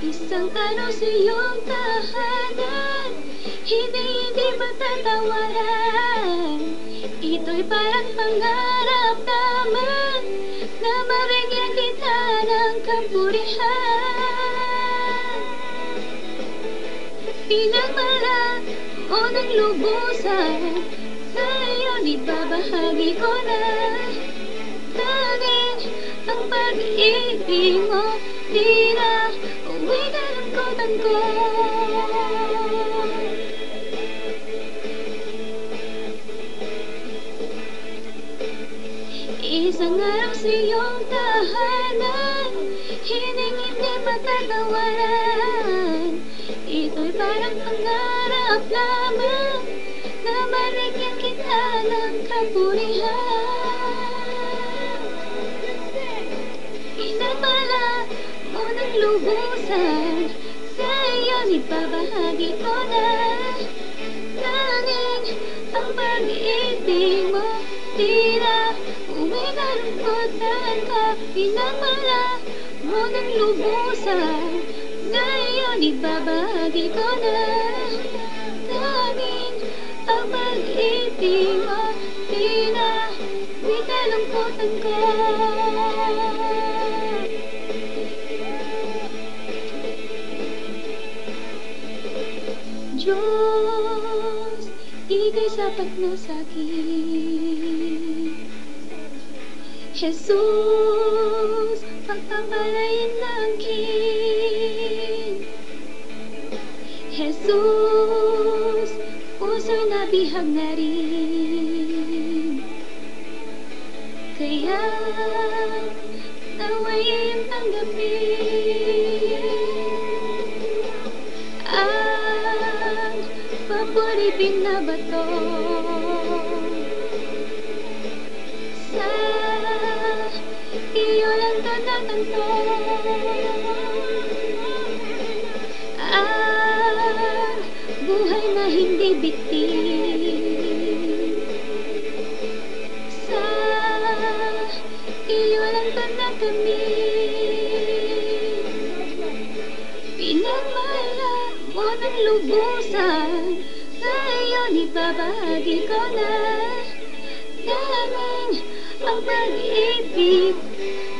Isang tanong sa iyong tahanan Hindi, hindi matatawaran Ito'y parang pangarap naman Na mabigyan kita ng kapurihan Pinagmala mo ng lubusan Sa iyon ibabahagi ko na. Tanging ang pag-ibig mo Di na uwi na ng kotan ko Isang araw sa iyong tahanan Hining hindi matatawaran Ito'y parang pangarap lamang Na maligyan kita ng kapurihan. Pinagmala mo ng lubusan Sa iyon ibabahagi ko na. Tanging ang pag-ibig mo Di lungkotan ka Pinagmala mo ng lubusan Sa iyon ibabahagi ko na Tanging ang pag-ibig mo Di na uwi na lungkotan ka Diyos, ika'y sapat na sa'kin. Jesus, pagpapalain kin. Jesus, puso'y nabihag na rin. Kaya, naway iyong tanggapin. Ang papuripin na lubusan. Sa iyon ibabahagi ko na? Tanging ang pag-ibig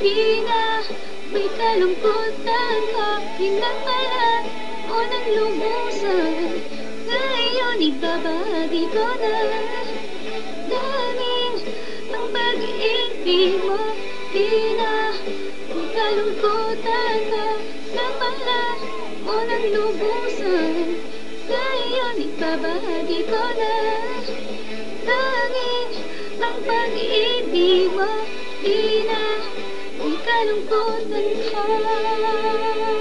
Di na may kalungkutan ka Pinagmala mo ng lubusan Sa iyon ibabahagi ko na. Tanging ang pag-ibig mo Di na may kalungkutan ka Nagmala mo ng lubusan Sa iyon ibabahagi ko na. Tanging ang pag-ibig mo Di may kalungkutan ka